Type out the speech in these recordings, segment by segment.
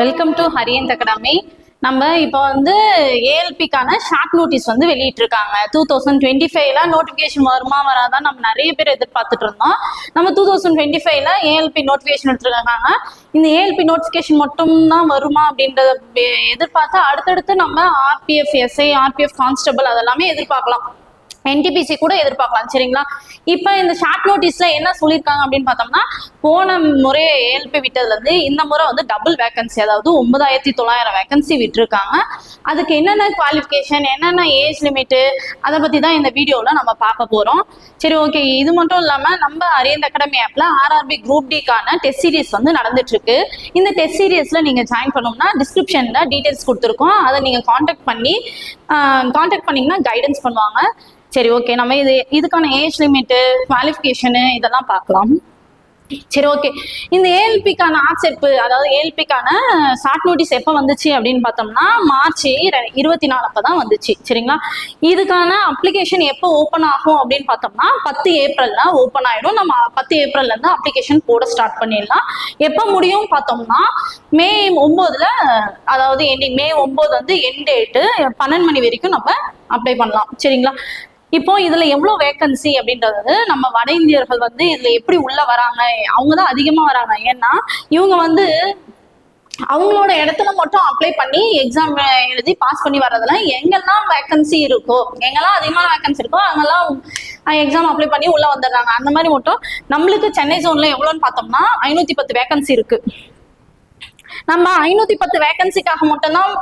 Welcome to ஹரியந்த் academy நம்ம இப்போ வந்து ஏஎல்பிக்கான ஷார்ட் நோட்டீஸ் வந்து வெளியிட்டிருக்காங்க. டூ தௌசண்ட் டுவெண்ட்டி ஃபைவ்ல நோட்டிஃபிகேஷன் வருமா வராதான் நம்ம நிறைய பேர் எதிர்பார்த்துட்டு இருந்தோம் நம்ம டூ தௌசண்ட் டுவெண்ட்டி ஃபைவ்ல ஏஎல்பி நோட்டிஃபிகேஷன் எடுத்துருக்காங்க. இந்த ஏஎல்பி நோட்டிஃபிகேஷன் மட்டும் தான் வருமா அப்படின்றத எதிர்பார்த்து அடுத்தடுத்து நம்ம ஆர்பிஎஃப் எஸ்ஐ ஆர்பிஎஃப் கான்ஸ்டபிள் அதெல்லாமே எதிர்பார்க்கலாம். என்டிபிசி கூட எதிர்பார்க்கலாம் சரிங்களா? இப்போ இந்த ஷார்ட் நோட்டீஸ்ல என்ன சொல்லியிருக்காங்க அப்படின்னு பார்த்தோம்னா போன முறை ஏஎல்பி விட்டதுல இருந்து இந்த முறை வந்து டபுள் வேகன்சி அதாவது ஒன்பதாயிரத்தி தொள்ளாயிரம் வேகன்சி விட்டுருக்காங்க. அதுக்கு என்னென்ன குவாலிஃபிகேஷன் என்னென்ன ஏஜ் லிமிட்டு அதை பத்தி தான் இந்த வீடியோவில் நம்ம பார்க்க போறோம். சரி ஓகே இது மட்டும் இல்லாம நம்ம அரியந்த் அகாடமி ஆப்ல ஆர்ஆர்பி குரூப் டிக்கான டெஸ்ட் சீரிஸ் வந்து நடந்துட்டு இருக்கு இந்த டெஸ்ட் சீரியஸ்ல நீங்க ஜாயின் பண்ணோம்னா டிஸ்கிரிப்ஷன்ல டீடைல்ஸ் கொடுத்துருக்கோம். அதை நீங்க காண்டாக்ட் பண்ணி காண்டாக்ட் பண்ணீங்கன்னா கைடன்ஸ் பண்ணுவாங்க. சரி ஓகே நம்ம இது இதுக்கான ஏஜ் லிமிட்டு குவாலிஃபிகேஷனு இதெல்லாம் பார்க்கலாம். சரி ஓகே இந்த ஏஎல்பிக்கான ஆட்சேர்ப்பு அதாவது ஏஎல்பிக்கான ஷார்ட் நோட்டீஸ் எப்போ வந்துச்சு அப்படின்னு பார்த்தோம்னா மார்ச் இருபத்தி நாலு அப்போ தான் வந்துச்சு. சரிங்களா? இதுக்கான அப்ளிகேஷன் எப்போ ஓப்பன் ஆகும் அப்படின்னு பார்த்தோம்னா பத்து ஏப்ரல்ல ஓப்பன் ஆயிடும். நம்ம பத்து ஏப்ரல்ல இருந்து அப்ளிகேஷன் போட ஸ்டார்ட் பண்ணிடலாம். எப்போ முடியும் பார்த்தோம்னா மே ஒம்போதுல அதாவது எண்டிங் மே ஒம்போது வந்து என் டேட்டு பன்னெண்டு மணி வரைக்கும் நம்ம அப்ளை பண்ணலாம். சரிங்களா? இப்போ இதுல எவ்வளவு வேகன்சி அப்படின்றது நம்ம வட இந்தியர்கள் வந்து இதுல எப்படி உள்ள வராங்க? அவங்க தான் அதிகமா வராங்க. ஏன்னா இவங்க வந்து அவங்களோட இடத்துல மட்டும் அப்ளை பண்ணி எக்ஸாம் எழுதி பாஸ் பண்ணி வர்றதுல எங்கெல்லாம் வேக்கன்சி இருக்கோ எங்கெல்லாம் அதிகமான வேக்கன்சி இருக்கோ அங்கெல்லாம் எக்ஸாம் அப்ளை பண்ணி உள்ள வந்துடுறாங்க. அந்த மாதிரி மட்டும் நம்மளுக்கு சென்னை ஜோன்ல எவ்வளோன்னு பார்த்தோம்னா ஐநூத்தி பத்து வேக்கன்சி இருக்கு. நம்ம ஐநூத்தி பத்து வேகன்சிக்காக மட்டும்தான்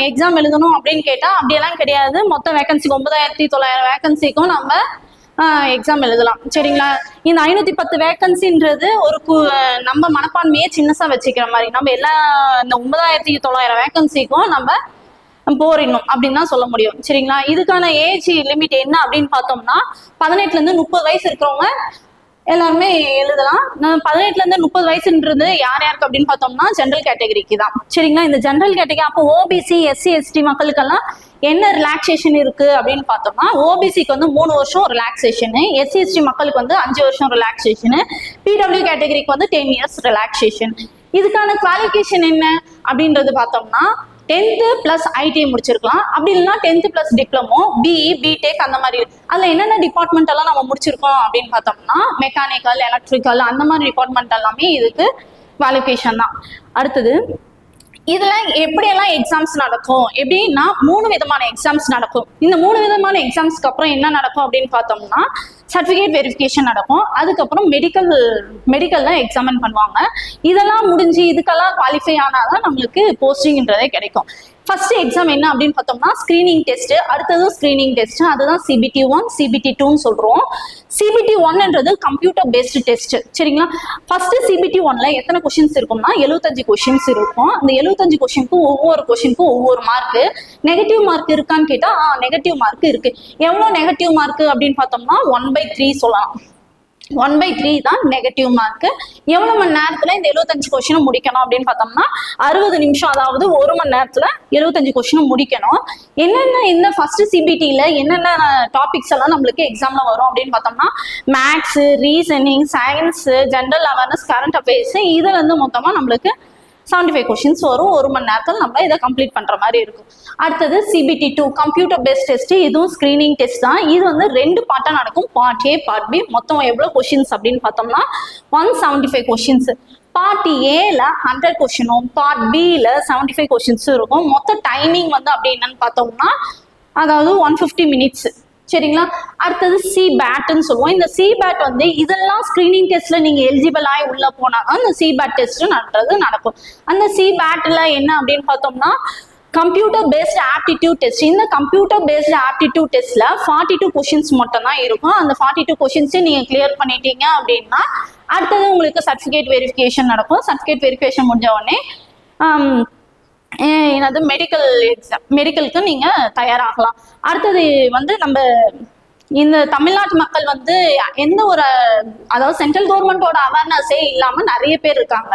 எக்ஸாம் எழுதணும் அப்படின்னு கேட்டா அப்படியெல்லாம் கிடையாது. மொத்த வேகன்சிக்கு ஒன்பதாயிரத்தி தொள்ளாயிரம் வேகன்சிக்கும் நம்ம எக்ஸாம் எழுதலாம். சரிங்களா? இந்த ஐநூத்தி பத்து வேகன்சின்றது ஒரு கு- நம்ம மனப்பான்மையை சின்னசா வச்சுக்கிற மாதிரி. நம்ம எல்லா இந்த ஒன்பதாயிரத்தி தொள்ளாயிரம் வேகன்சிக்கும் நம்ம போரிடணும் அப்படின்னு தான் சொல்ல முடியும். சரிங்களா? இதுக்கான ஏஜ் லிமிட் என்ன அப்படின்னு பார்த்தோம்னா பதினெட்டுல இருந்து முப்பது வயசு இருக்கிறவங்க எல்லாருமே எழுதலாம். நான் பதினெட்டுல இருந்து முப்பது வயசுன்றது யார் யாருக்கு அப்படின்னு பார்த்தோம்னா ஜென்ரல் கேட்டகரிக்கு தான். சரிங்களா? இந்த ஜென்ரல் கேட்டகரி அப்போ ஓபிசி எஸ்சி எஸ்டி மக்களுக்கெல்லாம் என்ன ரிலாக்ஸேஷன் இருக்கு அப்படின்னு பார்த்தோம்னா ஓபிசிக்கு வந்து மூணு வருஷம் ரிலாக்ஸேஷனு எஸ்சி எஸ்டி மக்களுக்கு வந்து அஞ்சு வருஷம் ரிலாக்ஸேஷனு பிடபிள்யூ கேட்டகரிக்கு வந்து டென் இயர்ஸ் ரிலாக்ஸேஷன் இதுக்கான குவாலிஃபிகேஷன் என்ன அப்படின்றது பார்த்தோம்னா டென்த்து ப்ளஸ் ஐடிஐ முடிச்சிருக்கலாம். அப்படி இல்லைன்னா tenth plus diploma BE BTech அந்த மாதிரி. அதில் என்னென்ன டிபார்ட்மெண்ட் எல்லாம் நம்ம முடிச்சிருக்கோம் அப்படின்னு பார்த்தோம்னா மெக்கானிக்கல் எலக்ட்ரிக்கல் அந்த மாதிரி டிபார்ட்மெண்ட் எல்லாமே இதுக்கு குவாலிஃபிகேஷன் தான். அடுத்தது இதுல எப்படியெல்லாம் எக்ஸாம்ஸ் நடக்கும்? எப்படின்னா மூணு விதமான எக்ஸாம்ஸ் நடக்கும். இந்த மூணு விதமான எக்ஸாம்ஸ்க்கு அப்புறம் என்ன நடக்கும் அப்படின்னு பார்த்தோம்னா சர்டிஃபிகேட் வெரிஃபிகேஷன் நடக்கும். அதுக்கப்புறம் மெடிக்கல் மெடிக்கல்ல எக்ஸாமின் பண்ணுவாங்க. இதெல்லாம் முடிஞ்சு இதுக்கெல்லாம் குவாலிஃபை ஆனாதான் நம்மளுக்கு போஸ்டிங்ன்றதே கிடைக்கும். ஃபர்ஸ்ட் எக்ஸாம் என்ன அப்படின்னு பார்த்தோம்னா ஸ்கிரீனிங் டெஸ்ட் அடுத்தது ஸ்கிரீனிங் டெஸ்ட் அதுதான் சிபிடி ஒன் சிபிடி டூன்னு சொல்றோம். சிபிடி ஒன்ன்றது கம்ப்யூட்டர் பேஸ்டு டெஸ்ட் சரிங்களா? ஃபர்ஸ்ட் சிபிடி ஒன்ல எத்தனை கொஷின்ஸ் இருக்கும்னா எழுபத்தஞ்சு கொஷின்ஸ் இருக்கும். அந்த எழுபத்தஞ்சு கொஷினுக்கும் ஒவ்வொரு கொஷினுக்கும் ஒவ்வொரு மார்க் நெகட்டிவ் மார்க் இருக்கான்னு கேட்டா நெகட்டிவ் மார்க் இருக்கு. எவ்வளவு நெகட்டிவ் மார்க் அப்படின்னு பார்த்தோம்னா ஒன் பை த்ரீ சொல்லலாம். ஒன் பை த்ரீ தான் நெகட்டிவ் மார்க்கு எவ்வளவு மணி நேரத்துல இந்த எழுபத்தஞ்சு கொஸ்டினும் முடிக்கணும் அப்படின்னு பார்த்தோம்னா அறுபது நிமிஷம் அதாவது ஒரு மணி நேரத்துல எழுபத்தஞ்சு கொஸ்டினும் முடிக்கணும். என்னென்ன இந்த ஃபர்ஸ்ட் சிபிடியில என்னென்ன டாபிக்ஸ் எல்லாம் நம்மளுக்கு எக்ஸாம்ல வரும் அப்படின்னு பார்த்தோம்னா maths reasoning science general awareness current affairs இதுல இருந்து மொத்தமா நம்மளுக்கு செவன்டி ஃபைவ் கொஷின்ஸ் வரும். ஒரு மணி நேரத்தில் நம்ம இதை கம்ப்ளீட் பண்ணுற மாதிரி இருக்கும். அடுத்தது CBT two computer based test இதுவும் ஸ்கிரீனிங் டெஸ்ட் தான். இது வந்து ரெண்டு பார்ட்டாக நடக்கும். பார்ட் ஏ பார்ட் பி மொத்தம் எவ்வளோ கொஷின்ஸ் அப்படின்னு பார்த்தோம்னா one seventy five questions part ஏல ஹண்ட்ரட் கொஷினும் பார்ட் பியில் செவன்டி ஃபைவ் கொஷின்ஸும் இருக்கும். மொத்த டைமிங் வந்து அப்படி என்னன்னு பார்த்தோம்னா அதாவது ஒன் ஃபிஃப்டி மினிட்ஸ் சரிங்களா? அடுத்தது சி பேட்னு சொல்லுவோம். இந்த சி பேட் வந்து இதெல்லாம் ஸ்கிரீனிங் டெஸ்ட்ல நீங்க எலிஜிபிள் ஆகி உள்ள போனா அந்த சி பேட் டெஸ்ட் நடறது நடக்கும். அந்த சி பேட்ல என்ன அப்படின்னு பார்த்தோம்னா கம்ப்யூட்டர் பேஸ்ட் ஆப்டிடியூட் டெஸ்ட் இந்த கம்ப்யூட்டர் பேஸ்ட் ஆப்டிடியூட் டெஸ்ட்ல ஃபார்ட்டி டூ கொஷின்ஸ் மட்டும் தான் இருக்கும். அந்த ஃபார்ட்டி டூ கொஷின்ஸை நீங்க கிளியர் பண்ணிட்டீங்க அப்படின்னா அடுத்தது உங்களுக்கு சர்டிஃபிகேட் வெரிஃபிகேஷன் நடக்கும். சர்டிஃபிகேட் வெரிஃபிகேஷன் முடிஞ்ச உடனே என்னது மெடிக்கல் எக்ஸாம் மெடிக்கலுக்கு நீங்க தயாராகலாம். அடுத்தது வந்து நம்ம இந்த தமிழ்நாட்டு மக்கள் வந்து எந்த ஒரு அதாவது சென்ட்ரல் கவர்மெண்டோட அவேர்னஸே இல்லாம நிறைய பேர் இருக்காங்க.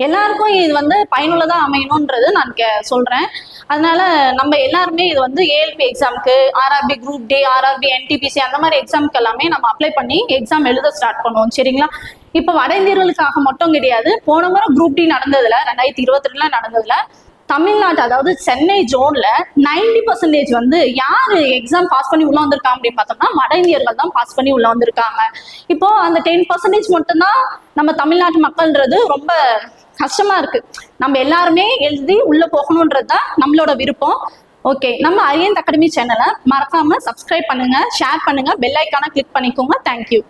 எல்லாருக்கும் இது வந்து பயனுள்ளதாக அமையணுன்றது நான் கே சொல்கிறேன் அதனால நம்ம எல்லாருமே இது வந்து ஏஎல்பி எக்ஸாமுக்கு RRB group D RRB NTPC அந்த மாதிரி எக்ஸாமுக்கு எல்லாமே நம்ம அப்ளை பண்ணி எக்ஸாம் எழுத ஸ்டார்ட் பண்ணுவோம். சரிங்களா? இப்போ வட இந்தியர்களுக்காக மட்டும் கிடையாது போன முறை குரூப் டி நடந்ததில் ரெண்டாயிரத்தி இருபத்தி ரெண்டுல நடந்ததில் தமிழ்நாட்டு அதாவது சென்னை ஜோன்ல 90% பர்சன்டேஜ் வந்து யாரு எக்ஸாம் பாஸ் பண்ணி உள்ள வந்திருக்காங்க அப்படின்னு பார்த்தோம்னா வட இந்தியர்கள் தான் பாஸ் பண்ணி உள்ள வந்திருக்காங்க. இப்போ அந்த டென் பர்சன்டேஜ் மட்டும்தான் நம்ம தமிழ்நாட்டு மக்கள்ன்றது ரொம்ப கஷ்டமா இருக்கு. நம்ம எல்லாருமே எழுதி உள்ள போகணுன்றது தான் நம்மளோட விருப்பம். ஓகே நம்ம அரியன் அகாடமி சேனலை மறக்காம சப்ஸ்கிரைப் பண்ணுங்க ஷேர் பண்ணுங்க பெல் ஐக்கான கிளிக் பண்ணிக்கோங்க. தேங்க்யூ